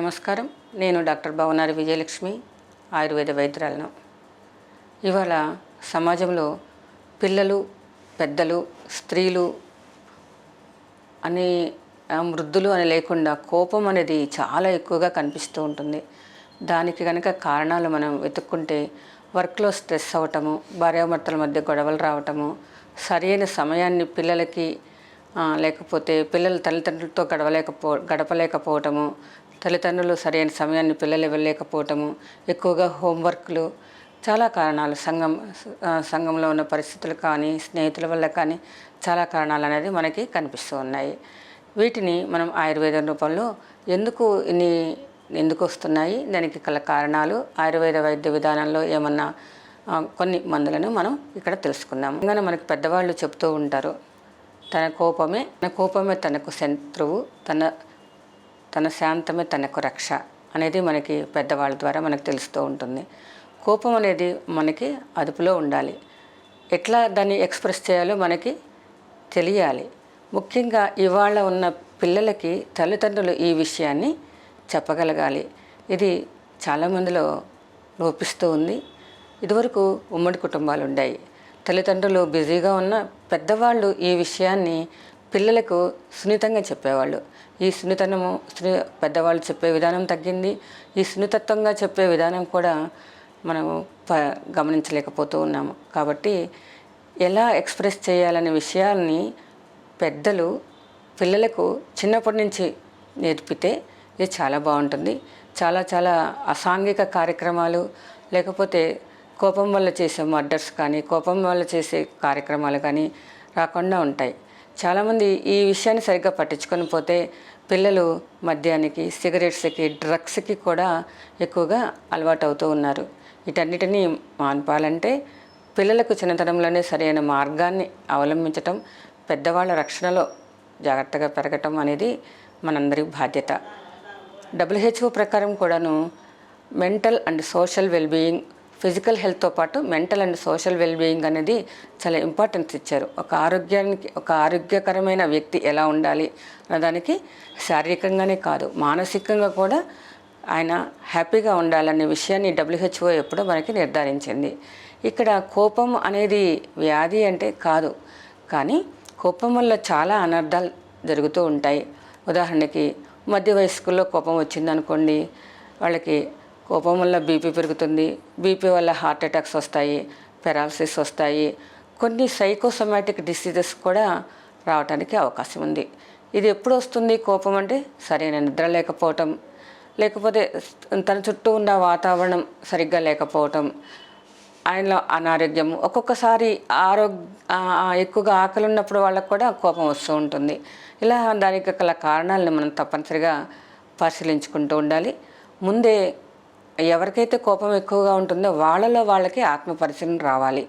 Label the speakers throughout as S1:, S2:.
S1: నమస్కారం. నేను డాక్టర్ భవనారి విజయలక్ష్మి ఆయుర్వేద వైద్యురాలను. ఇవాళ సమాజంలో పిల్లలు పెద్దలు స్త్రీలు అని వృద్ధులు అని లేకుండా కోపం అనేది చాలా ఎక్కువగా కనిపిస్తూ ఉంటుంది. దానికి కనుక కారణాలు మనం వెతుక్కుంటే వర్క్లో స్ట్రెస్ అవ్వటము భార్యాభర్తల మధ్య గొడవలు రావటము సరైన సమయాన్ని పిల్లలకి లేకపోతే పిల్లలు తల్లిదండ్రులతో గడవలేకపో గడపలేకపోవటము తల్లిదండ్రులు సరైన సమయాన్ని పిల్లలు ఇవ్వలేకపోవటము ఎక్కువగా హోంవర్క్లు చాలా కారణాలు సంఘం సంఘంలో ఉన్న పరిస్థితులు కానీ స్నేహితుల వల్ల కానీ చాలా కారణాలు అనేది మనకి కనిపిస్తూ ఉన్నాయి. వీటిని మనం ఆయుర్వేదం రూపంలో ఎందుకు ఇన్ని ఎందుకు వస్తున్నాయి దానికి గల కారణాలు ఆయుర్వేద వైద్య విధానంలో ఏమన్నా కొన్ని మందులను మనం ఇక్కడ తెలుసుకుందాం. ఇంకా మనకి పెద్దవాళ్ళు చెప్తూ ఉంటారు తన కోపమే తన కోపమే తనకు శత్రువు తన తన శాంతమే తనకు రక్ష అనేది మనకి పెద్దవాళ్ళ ద్వారా మనకు తెలుస్తూ ఉంటుంది. కోపం అనేది మనకి అదుపులో ఉండాలి. ఎట్లా దాన్ని ఎక్స్ప్రెస్ చేయాలో మనకి తెలియాలి. ముఖ్యంగా ఇవాళ ఉన్న పిల్లలకి తల్లిదండ్రులు ఈ విషయాన్ని చెప్పగలగాలి. ఇది చాలామందిలో లోపిస్తూ ఉంది. ఇదివరకు ఉమ్మడి కుటుంబాలు ఉన్నాయి తల్లిదండ్రులు బిజీగా ఉన్న పెద్దవాళ్ళు ఈ విషయాన్ని పిల్లలకు సున్నితంగా చెప్పేవాళ్ళు. ఈ సున్నితనము సుని పెద్దవాళ్ళు చెప్పే విధానం తగ్గింది. ఈ సున్నితత్వంగా చెప్పే విధానం కూడా మనము ప గమనించలేకపోతూ ఉన్నాము. కాబట్టి ఎలా ఎక్స్ప్రెస్ చేయాలనే విషయాల్ని పెద్దలు పిల్లలకు చిన్నప్పటి నుంచి నేర్పితే ఇది చాలా బాగుంటుంది. చాలా చాలా అసాంఘిక కార్యక్రమాలు లేకపోతే కోపం వల్ల చేసే మర్డర్స్ కానీ కోపం వల్ల చేసే కార్యక్రమాలు కానీ రాకుండా ఉంటాయి. చాలామంది ఈ విషయాన్ని సరిగ్గా పట్టించుకొని పోతే పిల్లలు మద్యానికి సిగరెట్స్కి డ్రగ్స్కి కూడా ఎక్కువగా అలవాటు అవుతూ ఉన్నారు. వీటన్నిటినీ మాన్పాలంటే పిల్లలకు చిన్నతనంలోనే సరైన మార్గాన్ని అవలంబించటం పెద్దవాళ్ళ రక్షణలో జాగ్రత్తగా పెరగటం అనేది మనందరి బాధ్యత. డబ్ల్యూహెచ్ఓ ప్రకారం కూడాను mental and social wellbeing physical హెల్త్తో పాటు మెంటల్ అండ్ సోషల్ వెల్బీయింగ్ అనేది చాలా ఇంపార్టెన్స్ ఇచ్చారు. ఒక ఆరోగ్యానికి ఒక ఆరోగ్యకరమైన వ్యక్తి ఎలా ఉండాలి అన్నదానికి శారీరకంగానే కాదు మానసికంగా కూడా ఆయన హ్యాపీగా ఉండాలనే విషయాన్ని డబ్ల్యూహెచ్ఓ ఎప్పుడో మనకి నిర్ధారించింది. ఇక్కడ కోపం అనేది వ్యాధి అంటే కాదు కానీ కోపం వల్ల చాలా అనర్థాలు జరుగుతూ ఉంటాయి. ఉదాహరణకి మధ్య వయస్కుల్లో కోపం వచ్చిందనుకోండి వాళ్ళకి కోపం వల్ల బీపీ పెరుగుతుంది. బీపీ వల్ల హార్ట్ అటాక్స్ వస్తాయి పెరాలసిస్ వస్తాయి. కొన్ని సైకోసమాటిక్ డిసీజెస్ కూడా రావడానికి అవకాశం ఉంది. ఇది ఎప్పుడు వస్తుంది కోపం అంటే సరైన నిద్ర లేకపోవటం లేకపోతే తన చుట్టూ ఉన్న వాతావరణం సరిగ్గా లేకపోవటం ఆయనలో అనారోగ్యం. ఒక్కొక్కసారి ఆరోగ్య ఎక్కువగా ఆకలి ఉన్నప్పుడు వాళ్ళకు కూడా కోపం వస్తూ ఉంటుంది. ఇలా దానికి గల కారణాలను మనం తప్పనిసరిగా పరిశీలించుకుంటూ ఉండాలి. ముందే ఎవరికైతే కోపం ఎక్కువగా ఉంటుందో వాళ్ళలో వాళ్ళకి ఆత్మ పరిశీలన రావాలి.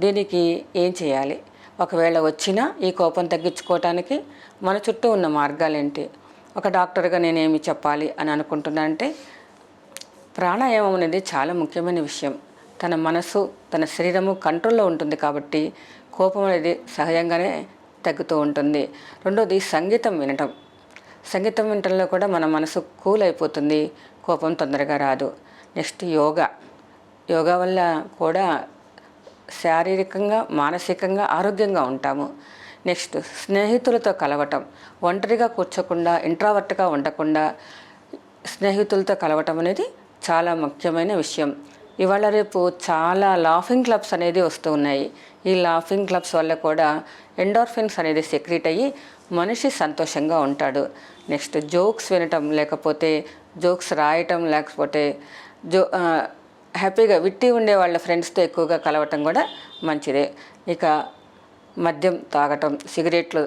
S1: దీనికి ఏం చేయాలి? ఒకవేళ వచ్చినా ఈ కోపం తగ్గించుకోవటానికి మన చుట్టూ ఉన్న మార్గాలు ఏంటి ఒక డాక్టర్గా నేనేమి చెప్పాలి అని అనుకుంటున్నా అంటే ప్రాణాయామం అనేది చాలా ముఖ్యమైన విషయం. తన మనసు తన శరీరము కంట్రోల్లో ఉంటుంది కాబట్టి కోపం అనేది సహజంగానే తగ్గుతూ ఉంటుంది. రెండోది సంగీతం వినటం. సంగీతం వింటంలో కూడా మన మనసు కూల్ అయిపోతుంది కోపం తొందరగా రాదు. నెక్స్ట్ యోగా. యోగా వల్ల కూడా శారీరకంగా మానసికంగా ఆరోగ్యంగా ఉంటాము. నెక్స్ట్ స్నేహితులతో కలవటం. ఒంటరిగా కూర్చోకుండా ఇంట్రావర్ట్గా ఉండకుండా స్నేహితులతో కలవటం అనేది చాలా ముఖ్యమైన విషయం. ఇవాళ రేపు చాలా లాఫింగ్ క్లబ్స్ అనేది వస్తూ ఉన్నాయి. ఈ లాఫింగ్ క్లబ్స్ వల్ల కూడా ఎండార్ఫిన్స్ అనేది సెక్రెట్ అయ్యి మనిషి సంతోషంగా ఉంటాడు. నెక్స్ట్ జోక్స్ వినటం లేకపోతే జోక్స్ రాయటం లేకపోతే జో హ్యాపీగా విట్టి ఉండే వాళ్ళ ఫ్రెండ్స్తో ఎక్కువగా కలవటం కూడా మంచిదే. ఇక మద్యం తాగటం సిగరెట్లు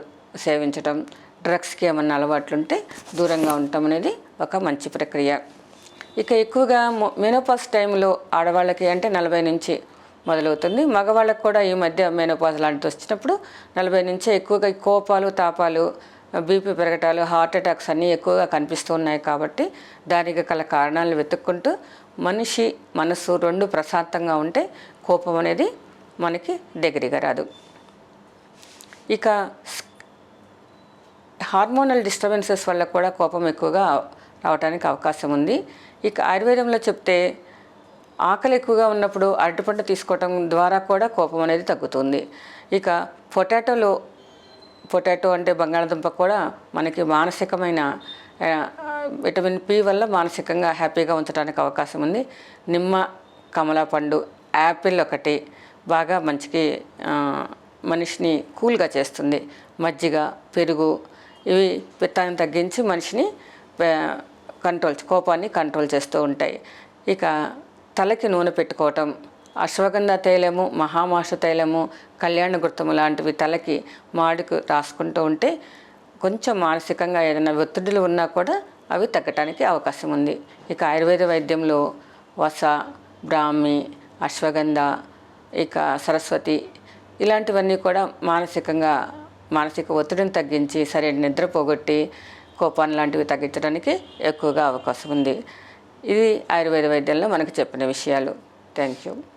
S1: సేవించటం డ్రగ్స్కి ఏమన్నా అలవాట్లుంటే దూరంగా ఉండటం అనేది ఒక మంచి ప్రక్రియ. ఇక ఎక్కువగా మెనోపాస్ టైంలో ఆడవాళ్ళకి అంటే నలభై నుంచి మొదలవుతుంది. మగవాళ్ళకు కూడా ఈ మధ్య మెనోపాస్ లాంటిది వచ్చినప్పుడు నలభై నుంచే ఎక్కువగా ఈ కోపాలు తాపాలు బీపీ పెరగటాలు హార్ట్ అటాక్స్ అన్నీ ఎక్కువగా కనిపిస్తూ ఉన్నాయి కాబట్టి దానికి గల కారణాలు వెతుక్కుంటూ మనిషి మనసు రెండు ప్రశాంతంగా ఉంటే కోపం అనేది మనకి దగ్గరగా రాదు. ఇక హార్మోనల్ డిస్టర్బెన్సెస్ వల్ల కూడా కోపం ఎక్కువగా రావడానికి అవకాశం ఉంది. ఇక ఆయుర్వేదంలో చెప్తే ఆకలి ఎక్కువగా ఉన్నప్పుడు అరటిపండు తీసుకోవటం ద్వారా కూడా కోపం అనేది తగ్గుతుంది. ఇక పొటాటోలో పొటాటో అంటే బంగాళదుంప కూడా మనకి మానసికమైన విటమిన్ పి వల్ల మానసికంగా హ్యాపీగా ఉంచడానికి అవకాశం ఉంది. నిమ్మ కమలా పండు యాపిల్ ఒకటి బాగా మంచికి మనిషిని కూల్గా చేస్తుంది. మజ్జిగ పెరుగు ఇవి పిత్తాన్ని తగ్గించి మనిషిని కంట్రోల్ కోపాన్ని కంట్రోల్ చేస్తూ ఉంటాయి. ఇక తలకి నూనె పెట్టుకోవటం అశ్వగంధ తైలము మహామాష తైలము కళ్యాణ గుర్తము లాంటివి తలకి మాడుకు రాసుకుంటూ ఉంటే కొంచెం మానసికంగా ఏదైనా ఒత్తిడులు ఉన్నా కూడా అవి తగ్గటానికి అవకాశం ఉంది. ఇక ఆయుర్వేద వైద్యంలో వస బ్రాహ్మి అశ్వగంధ ఇక సరస్వతి ఇలాంటివన్నీ కూడా మానసికంగా మానసిక ఒత్తిడిని తగ్గించి సరైన నిద్ర పోగొట్టి కోపాన్ని లాంటివి తగ్గించడానికి ఎక్కువగా అవకాశం ఉంది. ఇది ఆయుర్వేద వైద్యంలో మనకు చెప్పిన విషయాలు. Thank you